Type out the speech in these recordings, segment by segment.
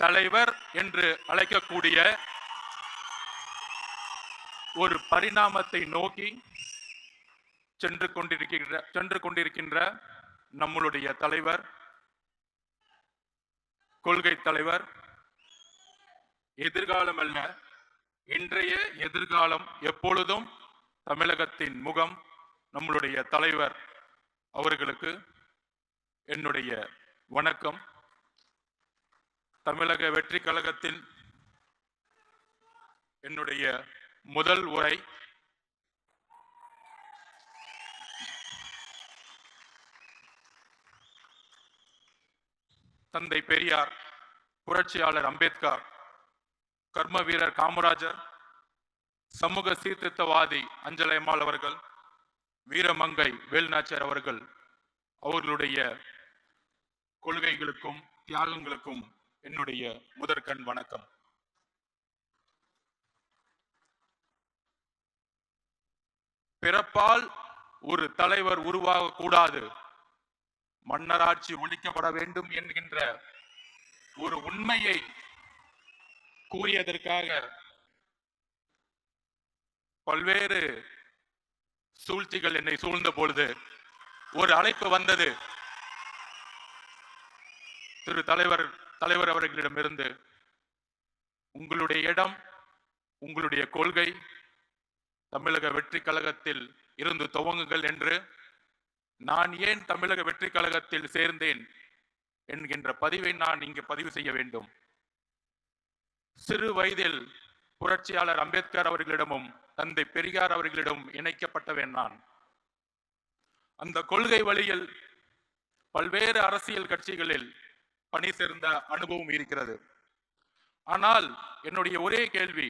தலைவர் என்று அழைக்கக்கூடிய ஒரு பரிணாமத்தை நோக்கி சென்று கொண்டிருக்கின்ற சென்று கொண்டிருக்கின்ற நம்மளுடைய தலைவர் கொள்கை தலைவர் எதிர்காலம் அல்ல இன்றைய எதிர்காலம் எப்பொழுதும் தமிழகத்தின் முகம் நம்மளுடைய தலைவர் அவர்களுக்கு என்னுடைய வணக்கம். தமிழக வெற்றி கழகத்தின் என்னுடைய முதல் உரை. தந்தை பெரியார் புரட்சியாளர் அம்பேத்கர் கர்ம வீரர் காமராஜர் சமூக சீர்திருத்தவாதி அஞ்சலையம்மாள் அவர்கள் வீரமங்கை வேல்நாச்சியார் அவர்கள் அவர்களுடைய கொள்கைகளுக்கும் தியாகங்களுக்கும் என்னுடைய முதற்கண் வணக்கம். பிறப்பால் ஒரு தலைவர் உருவாக கூடாது. மன்னராட்சி ஒழிக்கப்பட வேண்டும் என்கின்ற ஒரு உண்மையை கூறியதற்காக பல்வேறு சூழ்ச்சிகள் என்னை சூழ்ந்த பொழுது ஒரு அழைப்பு வந்தது. திரு தலைவர் தலைவர் அவர்களிடமிருந்து உங்களுடைய இடம் உங்களுடைய கொள்கை தமிழக வெற்றி கழகத்தில் இருந்து துவங்குங்கள் என்று நான் ஏன் தமிழக வெற்றி கழகத்தில் சேர்ந்தேன் என்கின்ற பதிவை நான் இங்கு பதிவு செய்ய வேண்டும். சிறு வயதில் புரட்சியாளர் அம்பேத்கர் அவர்களிடமும் தந்தை பெரியார் அவர்களிடம் இணைக்கப்பட்டவன் நான். அந்த கொள்கை வழியில் பல்வேறு அரசியல் கட்சிகளில் பணி சேர்ந்த அனுபவம் இருக்கிறது. ஆனால் என்னுடைய ஒரே கேள்வி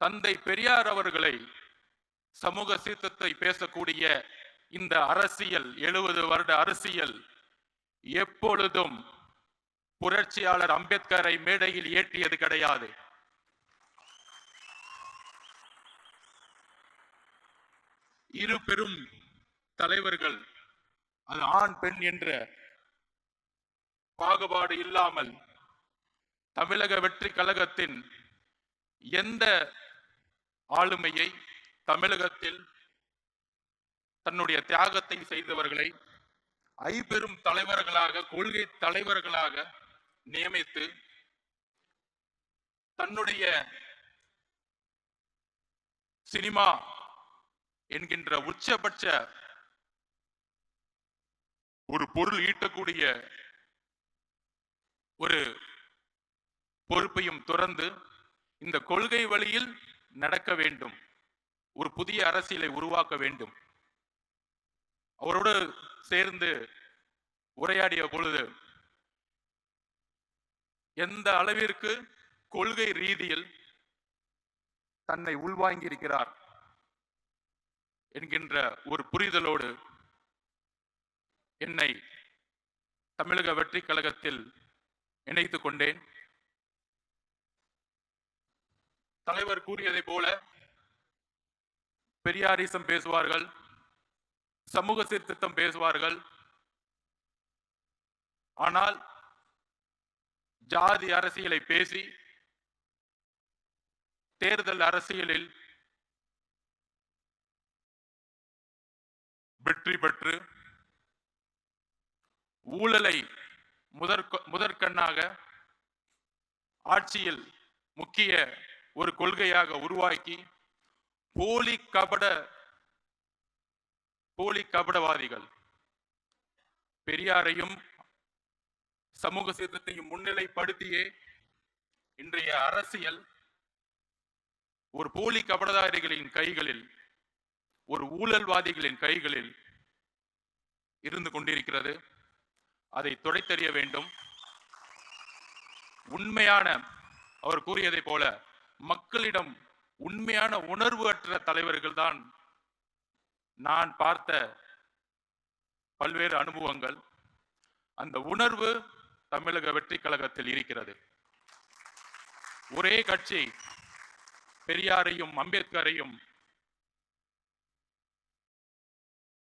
தந்தை பெரியார் அவர்களை சமூக சீர்த்தத்தை பேசக்கூடிய இந்த அரசியல் எழுபது வருட அரசியல் எப்பொழுதும் புரட்சியாளர் அம்பேத்கரை மேடையில் ஏற்றியது கிடையாது. இரு பெரும் தலைவர்கள் அது ஆண் பெண் என்ற பாகுபாடு இல்லாமல் தமிழக வெற்றி கழகத்தின் எந்த ஆளுமையை தமிழகத்தில் தன்னுடைய தியாகத்தை செய்தவர்களை ஐபெரும் தலைவர்களாக கொள்கை தலைவர்களாக நியமித்து தன்னுடைய சினிமா என்கின்ற உச்சபட்ச ஒரு பொருள் ஈட்டக்கூடிய ஒரு பொறுப்பையும் துறந்து இந்த கொள்கை வழியில் நடக்க வேண்டும். ஒரு புதிய அரசியலை உருவாக்க வேண்டும். அவரோடு சேர்ந்து உரையாடிய பொழுது எந்த அளவிற்கு கொள்கை ரீதியில் தன்னை உள்வாங்கியிருக்கிறார் என்கின்ற ஒரு புரிதலோடு என்னை தமிழக வெற்றி கழகத்தில் இணைத்துக் கொண்டேன். தலைவர் கூறியதை போல பெரியாரிசம் பேசுவார்கள் சமூக சீர்திருத்தம் பேசுவார்கள். ஆனால் ஜாதி அரசியலை பேசி தேர்தல் அரசியலில் வெற்றி பெற்று ஊழலை முதற் முதற்கண்ணாக ஆட்சியில் முக்கிய ஒரு கொள்கையாக உருவாக்கி போலி கபட போலி கபடவாதிகள் பெரியாரையும் சமூக சீர்திருத்தையும் முன்னிலைப்படுத்தியே இன்றைய அரசியல் ஒரு போலி கபடதாரிகளின் கைகளில் ஒரு ஊழல்வாதிகளின் கைகளில் இருந்து கொண்டிருக்கிறது. அதை துடைத்தறிய வேண்டும். உண்மையான அவர் கூறியதை போல மக்களிடம் உண்மையான உணர்வு அற்ற தலைவர்கள் தான் நான் பார்த்த பல்வேறு அனுபவங்கள். அந்த உணர்வு தமிழக வெற்றி கழகத்தில் இருக்கிறது. ஒரே கட்சி பெரியாரையும் அம்பேத்கரையும்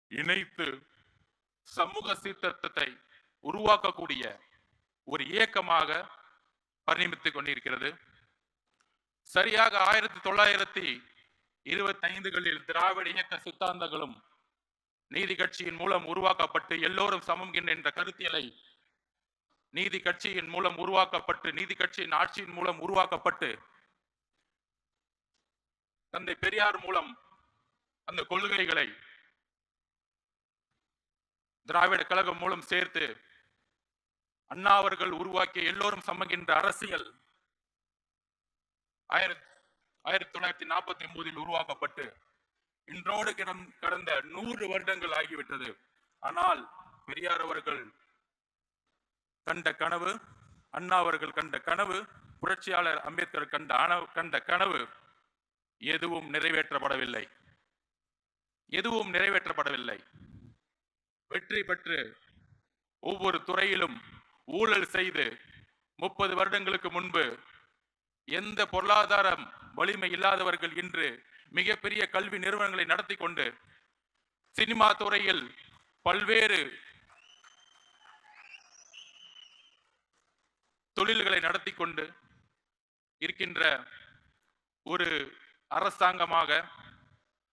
இணைத்து சமூக சீர்திருத்தத்தை உருவாக்கக்கூடிய ஒரு இயக்கமாக பரிணமித்துக் கொண்டிருக்கிறது. சரியாக ஆயிரத்தி தொள்ளாயிரத்தி இருபத்தி ஐந்துகளில் திராவிட இயக்க சித்தாந்தங்களும் நீதி கட்சியின் மூலம் உருவாக்கப்பட்டு எல்லோரும் சமம் என்ற கருத்தியலை நீதி கட்சியின் மூலம் உருவாக்கப்பட்டு நீதி கட்சியின் ஆட்சியின் மூலம் உருவாக்கப்பட்டு தந்தை பெரியார் மூலம் அந்த கொள்கைகளை திராவிட கழகம் மூலம் சேர்த்து அண்ணா அவர்கள் உருவாக்கிய எல்லோரும் சமகின்ற அரசியல் ஆயிரத்தி ஆயிரத்தி தொள்ளாயிரத்தி நாற்பத்தி ஒன்பதில் உருவாக்கப்பட்டு இன்றோடு கிடந்- கடந்த நூறு வருடங்கள் ஆகிவிட்டது. ஆனால் பெரியார் அவர்கள் கண்ட கனவு அண்ணா அவர்கள் கண்ட கனவு புரட்சியாளர் அம்பேத்கர் கண்ட அனவு கண்ட கனவு எதுவும் நிறைவேற்றப்படவில்லை. எதுவும் நிறைவேற்றப்படவில்லை. வெற்றி பெற்று ஒவ்வொரு துறையிலும் ஊழல் செய்து முப்பது வருடங்களுக்கு முன்பு எந்த பொருளாதாரம் வலிமை இல்லாதவர்கள் இன்று மிகப்பெரிய கல்வி நிறுவனங்களை நடத்தி கொண்டு சினிமா துறையில் பல்வேறு தொழில்களை நடத்தி கொண்டு இருக்கின்ற ஒரு அரசாங்கமாக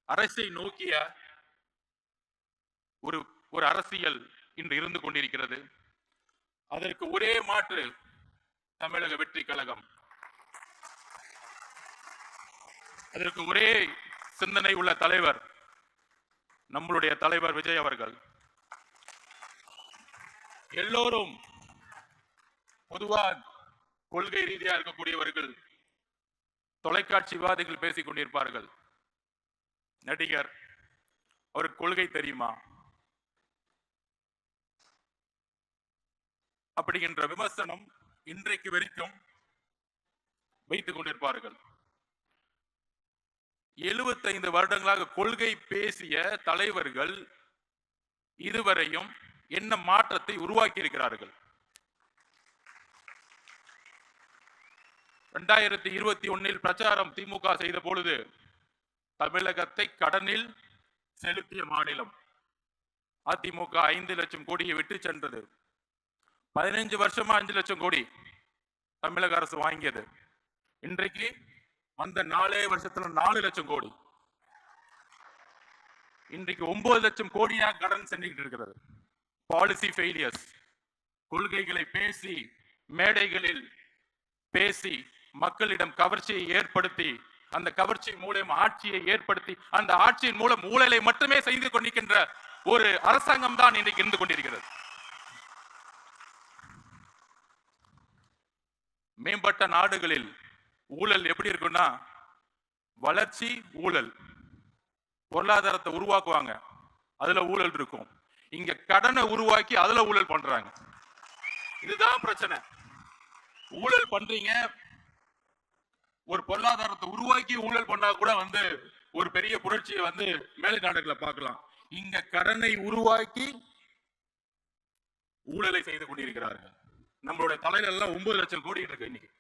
அரசை நோக்கிய ஒரு ஒரு அரசியல் இன்று இருந்து கொண்டிருக்கிறது. அதற்கு ஒரே மாற்று தமிழக வெற்றி கழகம். அதற்கு ஒரே சிந்தனை உள்ள தலைவர் நம்மளுடைய தலைவர் விஜய் அவர்கள். எல்லோரும் பொதுவா கொள்கை ரீதியா இருக்கக்கூடியவர்கள் தொலைக்காட்சி விவாதிகள் பேசிக் கொண்டிருப்பார்கள். நடிகர் அவருக்கு கொள்கை தெரியுமா? அப்படிங்கின்ற விமர்சனம் இன்றைக்கு வரைக்கும் வைத்துக் கொண்டிருப்பார்கள். எழுபத்தைந்து வருடங்களாக கொள்கை பேசிய தலைவர்கள் இதுவரையும் என்ன மாற்றத்தை உருவாக்கி இருக்கிறார்கள் இரண்டாயிரத்தி இருபத்தி ஒன்னில் பிரச்சாரம் திமுக செய்த பொழுது தமிழகத்தை கடனில் செலுத்திய மாநிலம். அதிமுக ஐந்து லட்சம் கோடியை விட்டு சென்றது. பதினைஞ்சு வருஷமா அஞ்சு லட்சம் கோடி தமிழக அரசு வாங்கியது. இன்றைக்கு அந்த நாலே வருஷத்துல நாலு லட்சம் கோடி. இன்றைக்கு ஒன்பது லட்சம் கோடியா கடன் சென்றுகிட்டு இருக்கிறது. பாலிசி ஃபெயிலியர்ஸ் கொள்கைகளை பேசி மேடைகளில் பேசி மக்களிடம் கவர்ச்சியை ஏற்படுத்தி அந்த கவர்ச்சி மூலம் ஆட்சியை ஏற்படுத்தி அந்த ஆட்சியின் மூலம் ஊழலை மட்டுமே செய்து கொண்டிருக்கின்ற ஒரு அரசாங்கம் தான் இன்றைக்கு இருந்து கொண்டிருக்கிறது. மேம்பட்ட நாடுகளில் ஊழல் எப்படி இருக்குன்னா வளர்ச்சி ஊழல். பொருளாதாரத்தை உருவாக்குவாங்க. அதுல ஊழல் இருக்கும். இங்க கடனை உருவாக்கி அதுல ஊழல் பண்றாங்க. இதுதான் பிரச்சனை. ஊழல் பண்றீங்க. ஒரு பொருளாதாரத்தை உருவாக்கி ஊழல் பண்ணா கூட வந்து ஒரு பெரிய புரட்சியை வந்து மேலை நாடுகளை பார்க்கலாம். இங்க கடனை உருவாக்கி ஊழலை செய்து கொண்டிருக்கிறார்கள். நம்மளுடைய தலையில எல்லாம் ஒன்பது லட்சம் கோடி இருக்கு இன்னைக்கு.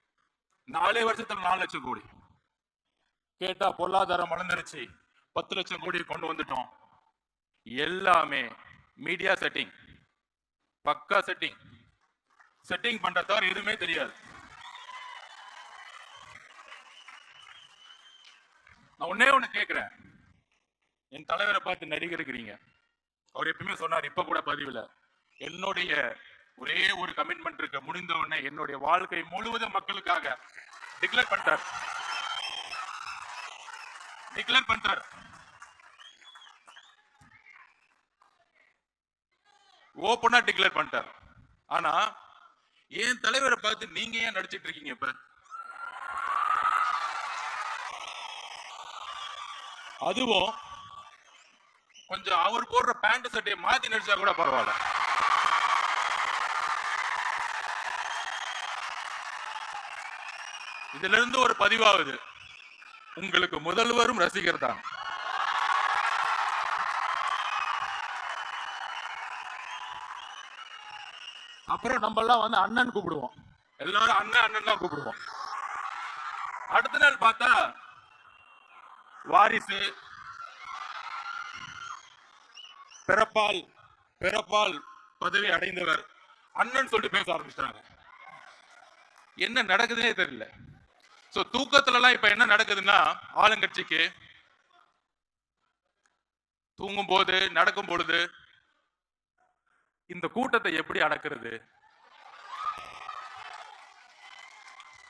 நாலே வருஷத்துல நாலு லட்சம் கோடி. கேட்டா பொருளாதாரம் வளர்ந்துருச்சு. பத்து லட்சம் கோடி கொண்டு வந்துட்டோம். எல்லாமே மீடியா செட்டிங் பக்கா செட்டிங் செட்டிங் பண்றதார் எதுவுமே தெரியாது. நான் ஒன்னே ஒண்ணு கேக்குறேன். என் தலைவரை பார்த்து நடிகர் இருக்கிறீங்க அவர் எப்பவுமே சொன்னார் இப்ப கூட பதிவுல. என்னுடைய ஒரே ஒரு கமிட்மெண்ட் இருக்கு. முடிந்த உடனே என்னுடைய வாழ்க்கை முழுவதும் மக்களுக்காக டிக்ளேர் பண்றார். டிக்ளேர் பண்றார். ஓப்பனா டிக்ளேர் பண்ணிட்டார் ஆனா என் தலைவரை பார்த்து நீங்க ஏன் நடிச்சிட்டு இருக்கீங்க இப்ப? அதுவும் கொஞ்சம் அவர் போடுற பேண்ட் சட்டையை மாத்தி நடிச்சா கூட பரவாயில்ல. இதுல இருந்து ஒரு பதிவாகுது உங்களுக்கு முதல்வரும் ரசிகர் தான். அப்புறம் நம்ம எல்லாம் வந்து அண்ணன் கூப்பிடுவோம். எல்லாரும் அண்ணன் அண்ணன் தான் கூப்பிடுவோம். அடுத்த நாள் பார்த்தா வாரிசு பிறப்பால் பிறப்பால் பதவி அடைந்தவர் அண்ணன் சொல்லிட்டு பேச ஆரம்பிச்சிட்டாங்க. என்ன நடக்குதுன்னே தெரியல. சோ தூக்கத்துல எல்லாம் இப்ப என்ன நடக்குதுன்னா ஆளுங்கட்சிக்கு தூங்கும் போது நடக்கும் பொழுது இந்த கூட்டத்தை எப்படி அடக்குறது?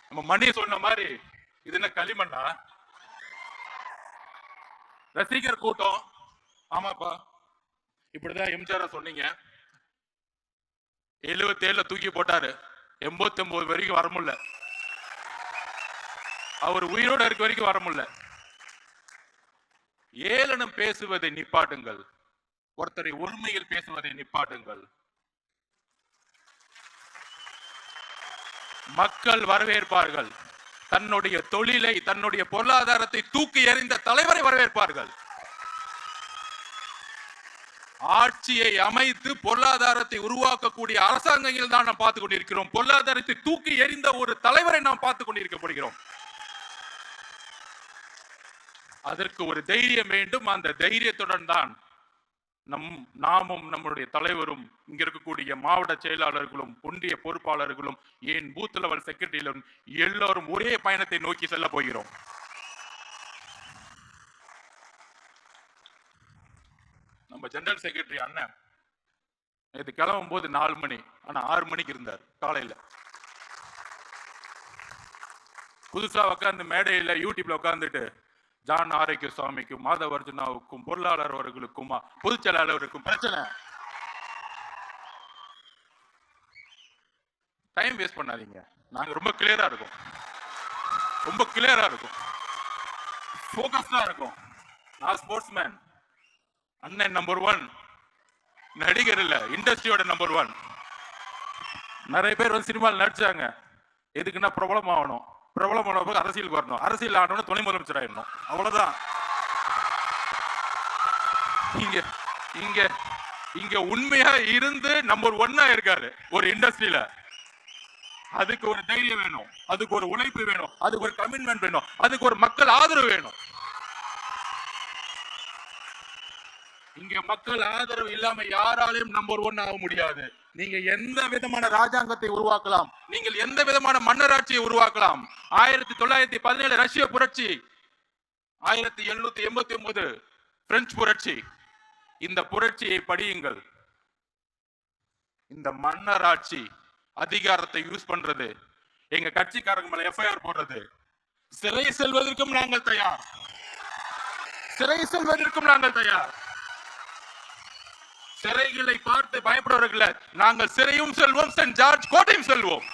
நம்ம மணி சொன்ன மாதிரி இது என்ன களிமண்ணா? ரசிகர் கூட்டம். ஆமாப்பா. இப்படிதான் எம்ஜிஆர் சொன்னீங்க. எழுபத்தி ஏழுல தூக்கி போட்டாரு. எண்பத்தி ஒன்பது வரைக்கும் வர முடியல. அவர் உயிரோட இருக்க வரைக்கும் வர முடியல. ஏளனம் பேசுவதை நிப்பாட்டுங்கள். ஒருத்தரை உண்மையில் பேசுவதை நிப்பாட்டுங்கள். மக்கள் வரவேற்பார்கள். தன்னுடைய தொழிலை தன்னுடைய பொருளாதாரத்தை தூக்கி எறிந்த தலைவரை வரவேற்பார்கள். ஆட்சியை அமைத்து பொருளாதாரத்தை உருவாக்கக்கூடிய அரசாங்கங்கள் தான் நாம் பார்த்துக் கொண்டிருக்கிறோம். பொருளாதாரத்தை தூக்கி எறிந்த ஒரு தலைவரை நாம் பார்த்துக் கொண்டிருக்கப்படுகிறோம் அதற்கு ஒரு தைரியம் வேண்டும். அந்த தைரியத்துடன் தான் நம் நாமும் நம்முடைய தலைவரும் இங்க இருக்கக்கூடிய மாவட்ட செயலாளர்களும் ஒன்றிய பொறுப்பாளர்களும் ஏன் பூத் லெவல் செக்ரட்டரியிலும் எல்லோரும் ஒரே பயணத்தை நோக்கி செல்ல போகிறோம். நம்ம ஜெனரல் செக்ரட்டரி அண்ணன் இது கிளம்பும் போது நாலு மணி ஆனா ஆறு மணிக்கு இருந்தார் காலையில. புதுசா உட்காந்து மேடையில யூடியூப்ல உட்காந்துட்டு ஜான் ஆரோக்கிய சுவாமிக்கும் மாதவர்ஜுனாவுக்கும் பொருளாளர் அவர்களுக்கும் பொதுச் செயலாளருக்கும் பிரச்சனை. டைம் வேஸ்ட் பண்ணாதீங்க. நாங்க ரொம்ப கிளியரா இருக்கோம். ரொம்ப கிளியரா இருக்கும். ஃபோக்கஸ்டா இருக்கும். நான் ஸ்போர்ட்ஸ் மேன் அண்ணன் நம்பர் ஒன் நடிகர் இல்ல இண்டஸ்ட்ரியோட நம்பர் ஒன் நிறைய பேர் வந்து சினிமாவில் நடிச்சாங்க. எதுக்குன்னா பிரபலம் ஆகணும். பிரபலம் அரசியலுக்கு வரணும். அரசியல் ஆனவன துணை முதலமைச்சர் ஆயிடணும். அவ்வளவுதான். இங்க இங்க இங்க உண்மையா இருந்து நம்பர் ஒன்னா இருக்காரு ஒரு இண்டஸ்ட்ரியில அதுக்கு ஒரு தைரியம் வேணும். அதுக்கு ஒரு உழைப்பு வேணும். அதுக்கு ஒரு கமிட்மெண்ட் வேணும். அதுக்கு ஒரு மக்கள் ஆதரவு வேணும். இங்க மக்கள் ஆதரவு இல்லாம யாராலையும் நம்பர் ஒன் ஆக முடியாது. நீங்க எந்த விதமான ராஜாங்கத்தை உருவாக்கலாம்? நீங்கள் எந்த விதமான மன்னராட்சியை உருவாக்கலாம்? ஆயிரத்தி தொள்ளாயிரத்தி பதினேழு ரஷ்ய புரட்சி ஆயிரத்தி எழுநூத்தி எண்பத்தி ஒன்பது பிரெஞ்சு புரட்சி. இந்த புரட்சியை படியுங்கள். இந்த மன்னராட்சி அதிகாரத்தை யூஸ் பண்றது எங்க கட்சிக்காரங்க மேல எஃப்ஐஆர் போடுறது. சிறை செல்வதற்கும் நாங்கள் தயார். சிறை செல்வதற்கும் நாங்கள் தயார். சிறைகளை பார்த்து பயப்படுவர்கள் நாங்கள் சிறையும் செல்வோம் சென்ட் ஜார்ஜ் கோட்டையும் செல்வோம்.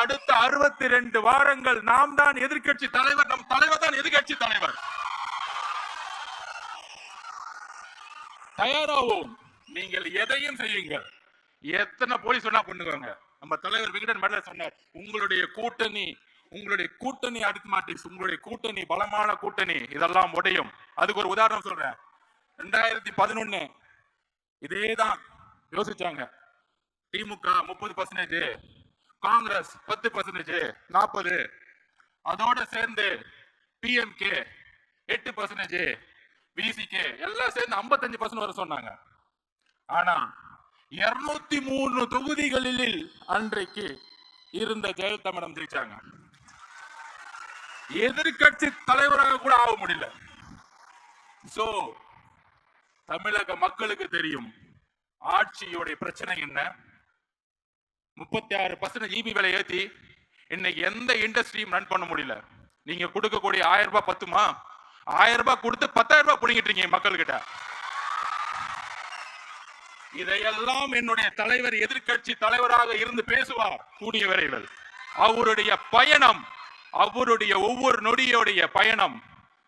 அடுத்த அறுபத்தி ரெண்டு வாரங்கள் நாம் தான் எதிர்க்கட்சி தலைவர் நம் தலைவர் தான் எதிர்க்கட்சி தலைவர். தயாராவோம். நீங்கள் எதையும் செய்யுங்கள். எத்தனை போலீஸ் வேணா பண்ணுவாங்க நம்ம தலைவர் விகடன் மேடல சொன்னார் உங்களுடைய கூட்டணி உங்களுடைய கூட்டணி அடிமாட்டிக்ஸ் உங்களுடைய கூட்டணி பலமான கூட்டணி இதெல்லாம் உடையும். அதுக்கு ஒரு உதாரணம் சொல்றேன். ரெண்டாயிரத்தி பதினொன்னு இதேதான் யோசிச்சாங்க. திமுக முப்பது பர்சன்டேஜ் காங்கிரஸ் பத்து பர்சன்டேஜ் நாற்பது அதோட சேர்ந்து பிஎம்கே எட்டு பர்சன்டேஜ் விசிகே எல்லாம் சேர்ந்து ஐம்பத்தஞ்சு பர்சன்ட் வர சொன்னாங்க. ஆனா இருநூத்தி மூணு தொகுதிகளில் அன்றைக்கு இருந்த ஜெயலலிதா மேடம் ஜெயிச்சாங்க. எதிர்கட்சி தலைவராக கூட ஆக முடியல. சோ தமிழக மக்களுக்கு தெரியும் ஆட்சியுடைய பிரச்சனை என்ன. முப்பத்தி ஆறு பர்சன்ட் இபி விலை ஏத்தி இன்னைக்கு எந்த இண்டஸ்ட்ரியும் ரன் பண்ண முடியல. நீங்க கொடுக்கக்கூடிய ஆயிரம் ரூபாய் பத்துமா? ஆயிரம் ரூபாய் கொடுத்து பத்தாயிரம் ரூபாய் புடிங்கிட்டு இருக்கீங்க மக்கள் கிட்ட இதையெல்லாம் என்னுடைய தலைவர் எதிர்க்கட்சி தலைவராக இருந்து பேசுவார். கூடிய விரைவில். அவருடைய பயணம் அவருடைய ஒவ்வொரு நொடியுடைய பயணம்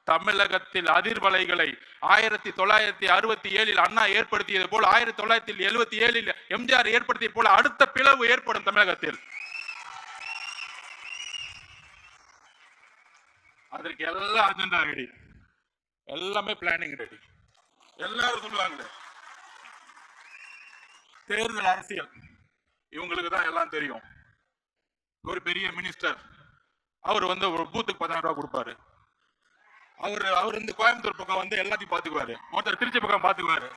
தமிழகத்தில் அதிர்வலைகளை ஆயிரத்தி தொள்ளாயிரத்தி அறுபத்தி ஏழில் அண்ணா ஏற்படுத்தியது போல் ஆயிரத்தி தொள்ளாயிரத்தி எழுபத்தி ஏழில் எம்ஜிஆர் ஏற்படுத்திய போல அடுத்த பிளவு ஏற்படும் தமிழகத்தில். அதற்கு எல்லாம் அஜெண்டா ரெடி எல்லாமே பிளானிங் ரெடி எல்லாரும் சொல்லுவாங்க தேர்தல் அரசியல். இவங்களுக்கு தான் எல்லாம் தெரியும். ஒரு பெரிய மினிஸ்டர் அவர் வந்து ஒரு பூத்துக்கு பதினாயிரம் ரூபா கொடுப்பாரு. அவர் அவர் வந்து கோயம்புத்தூர் பக்கம் வந்து எல்லாத்தையும் பாத்துக்குவாரு ஒருத்தர் திருச்சி பக்கம் பாத்துக்குவாரு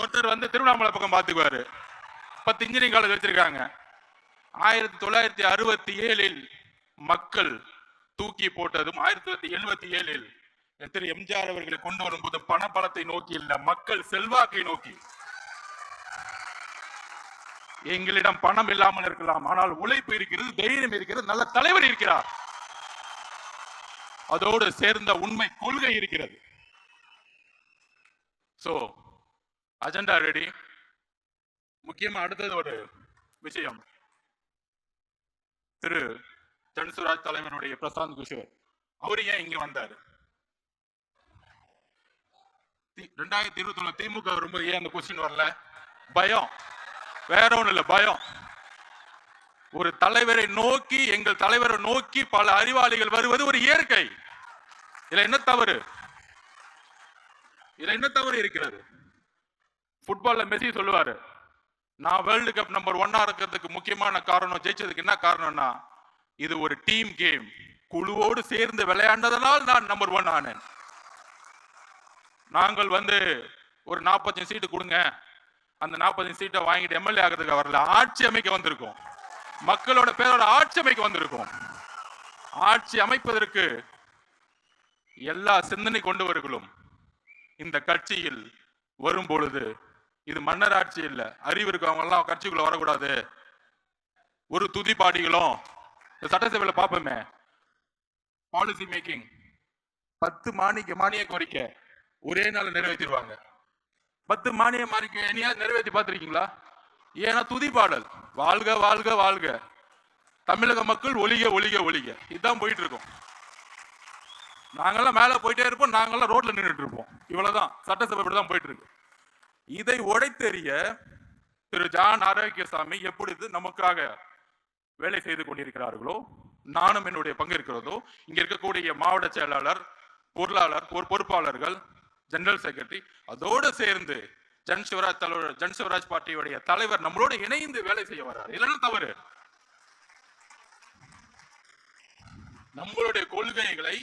ஒருத்தர் வந்து திருவண்ணாமலை பக்கம் பாத்துக்குவாரு பத்து இன்ஜினியரிங் காலேஜ் வச்சிருக்காங்க. ஆயிரத்தி தொள்ளாயிரத்தி அறுபத்தி ஏழில் மக்கள் தூக்கி போட்டதும் ஆயிரத்தி தொள்ளாயிரத்தி எழுபத்தி ஏழில் திரு எம்ஜிஆர் அவர்களை கொண்டு வரும்போது பணபலத்தை நோக்கி இல்ல மக்கள் செல்வாக்கை நோக்கி. எங்களிடம் பணம் இல்லாமல் இருக்கலாம். ஆனால் உழைப்பு இருக்கிறது தைரியம் இருக்கிறது நல்ல தலைவர் இருக்கிறார். அதோடு சேர்ந்த உண்மை கொள்கை இருக்கிறது. சோ அஜெண்டா ரெடி முக்கியமா அடுத்தது ஒரு விஷயம். திரு தனுசுராஜ் தலைவனுடைய பிரசாந்த் கிஷோர். அவர் ஏன் இங்க வந்தாரு? ரெண்டாயிரத்தி இருபத்தி ஒண்ணு திமுக வரும்போது ஏன் அந்த கொஸ்டின் வரல? பயம். வேற ஒன்றும் இல்ல பயம். ஒரு தலைவரை நோக்கி எங்கள் தலைவரை நோக்கி பல அறிவாளிகள் வருவது ஒரு இயற்கை. இதுல என்ன தவறு? இதுல என்ன தவறு இருக்கிறது? ஃபுட்பால்ல மெஸ்ஸி சொல்லுவாரு நான் வேர்ல்டு கப் நம்பர் ஒன்னா இருக்கிறதுக்கு முக்கியமான காரணம் ஜெயிச்சதுக்கு என்ன காரணம்னா இது ஒரு டீம் கேம் குழுவோடு சேர்ந்து விளையாண்டதனால் நான் நம்பர் ஒன் ஆனேன். நாங்கள் வந்து ஒரு 45 சீட்டு கொடுங்க அந்த 45 சீட்டை வாங்கிட்டு எம்எல்ஏ ஆகிறதுக்கு வரல ஆட்சி அமைக்க வந்திருக்கோம். மக்களோட பேரோட ஆட்சி அமைக்க வந்திருக்கோம். ஆட்சி அமைப்பதற்கு எல்லா சிந்தனை கொண்டவர்களும் இந்த கட்சியில் வரும் பொழுது இது மன்னர் ஆட்சி இல்லை அறிவு இருக்கவங்க எல்லாம் கட்சிக்குள்ள வரக்கூடாது. ஒரு துதிப்பாடிகளும் இந்த சட்டசபையில பார்ப்போமே. பாலிசி மேக்கிங் பத்து மானிய மானிய கோரிக்கை ஒரே நாள் நிறைவேற்றிடுவாங்க. பத்து மானிய மானிய என்னையாவது நிறைவேற்றி பார்த்துருக்கீங்களா? ஏன்னா பாடல். வாழ்க வாழ்க வாழ்க. தமிழக மக்கள் ஒளிக ஒளிக ஒளிக. இதுதான் போயிட்டு இருக்கோம் நாங்கெல்லாம் மேல போயிட்டே இருப்போம் நாங்கெல்லாம் ரோட்ல நின்றுட்டு இருப்போம். இவ்வளவுதான். சட்டசபை இப்படிதான் போயிட்டு இருக்கு இதை உடைத்தெறிய திரு ஜான் ஆரோக்கியசாமி எப்பொழுது நமக்காக வேலை செய்து கொண்டிருக்கிறார்களோ நானும் என்னுடைய பங்கு இருக்கிறதோ இங்க இருக்கக்கூடிய மாவட்ட செயலாளர் பொருளாளர் பொறுப்பாளர்கள் ஜெனரல் செக்ரட்டரி அதோடு சேர்ந்து ஜன் சிவராஜ் தலைவர் ஜன் சிவராஜ் பார்ட்டியுடைய தலைவர் நம்மளோட இணைந்து வேலை செய்ய வர்றார். இல்லைன்னா தவறு? நம்மளுடைய கொள்கைகளை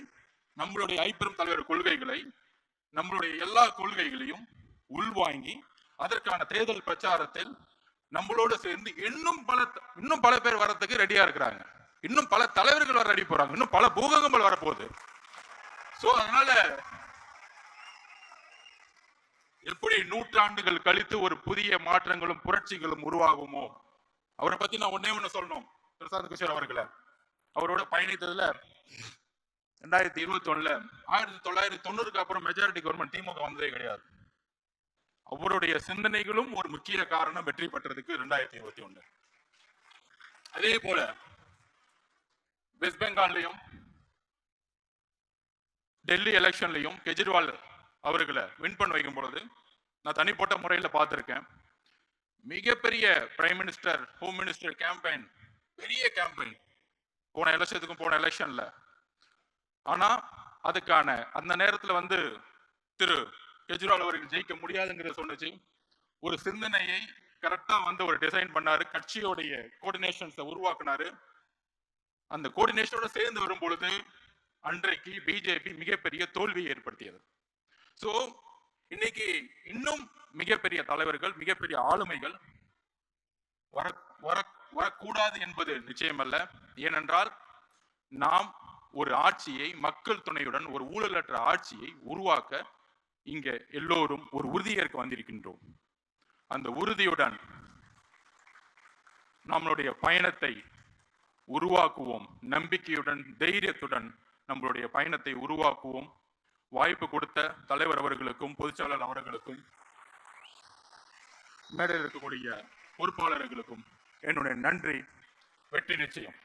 நம்மளுடைய ஐப்பெரும் தலைவர் கொள்கைகளை நம்மளுடைய எல்லா கொள்கைகளையும் உள்வாங்கி அதற்கான தேர்தல் பிரச்சாரத்தில் நம்மளோட சேர்ந்து இன்னும் பல இன்னும் பல பேர் வரத்துக்கு ரெடியா இருக்கிறாங்க. இன்னும் பல தலைவர்கள் வர ரெடி போறாங்க. இன்னும் பல பூகங்கள் வரப்போகுது. சோ அதனால எப்படி நூற்றாண்டுகள் கழித்து ஒரு புதிய மாற்றங்களும் புரட்சிகளும் உருவாகுமோ? அவரை பத்தி நான் ஒன்னே ஒண்ணு சொல்லணும். பிரசாந்த் கிஷோர் அவர்களை. அவரோட பயணித்ததுல ரெண்டாயிரத்தி இருபத்தி ஒண்ணுல ஆயிரத்தி தொள்ளாயிரத்தி தொண்ணூறுக்கு அப்புறம் மெஜாரிட்டி கவர்மெண்ட் திமுக வந்ததே கிடையாது. அவருடைய சிந்தனைகளும் ஒரு முக்கிய காரணம் வெற்றி பெற்றதுக்கு ரெண்டாயிரத்தி இருபத்தி ஒண்ணு. அதே போல வெஸ்ட் பெங்கால்லையும் டெல்லி எலெக்ஷன்லையும் கெஜ்ரிவால் அவர்களை வின் பண்ண வைக்கும் பொழுது நான் தனிப்பட்ட முறையில் பார்த்துருக்கேன். மிகப்பெரிய prime minister home minister campaign பெரிய கேம்பெயின் போன எலெக்ஷனுக்கும் போன எலெக்ஷன்ல ஆனா அதுக்கான அந்த நேரத்துல வந்து திரு கெஜ்ரிவால் அவர்கள் ஜெயிக்க முடியாதுங்கிறத சொன்னுச்சு ஒரு சிந்தனையை கரெக்டா வந்து ஒரு டிசைன் பண்ணாரு. கட்சியோடைய கோஆர்டினேஷன்ஸை உருவாக்குனாரு. அந்த கோஆர்டினேஷனோட சேர்ந்து வரும் பொழுது அன்றைக்கு பிஜேபி மிகப்பெரிய தோல்வியை ஏற்படுத்தியது. சோ இன்னைக்கு இன்னும் மிகப்பெரிய தலைவர்கள் மிகப்பெரிய ஆளுமைகள் வர வர வரக்கூடாது என்பது நிச்சயமல்ல. ஏனென்றால் நாம் ஒரு ஆட்சியை மக்கள் துணையுடன் ஒரு ஊழலற்ற ஆட்சியை உருவாக்க இங்க எல்லோரும் ஒரு உறுதியேற்க வந்திருக்கின்றோம். அந்த உறுதியுடன் நம்மளுடைய பயணத்தை உருவாக்குவோம். நம்பிக்கையுடன் தைரியத்துடன் நம்மளுடைய பயணத்தை உருவாக்குவோம். வாய்ப்பு கொடுத்த தலைவர் அவர்களுக்கும் பொதுச்செயலாளர் அவர்களுக்கும் மேடையில் இருக்கக்கூடிய பொறுப்பாளர்களுக்கும் என்னுடைய நன்றி வெற்றி நிச்சயம்.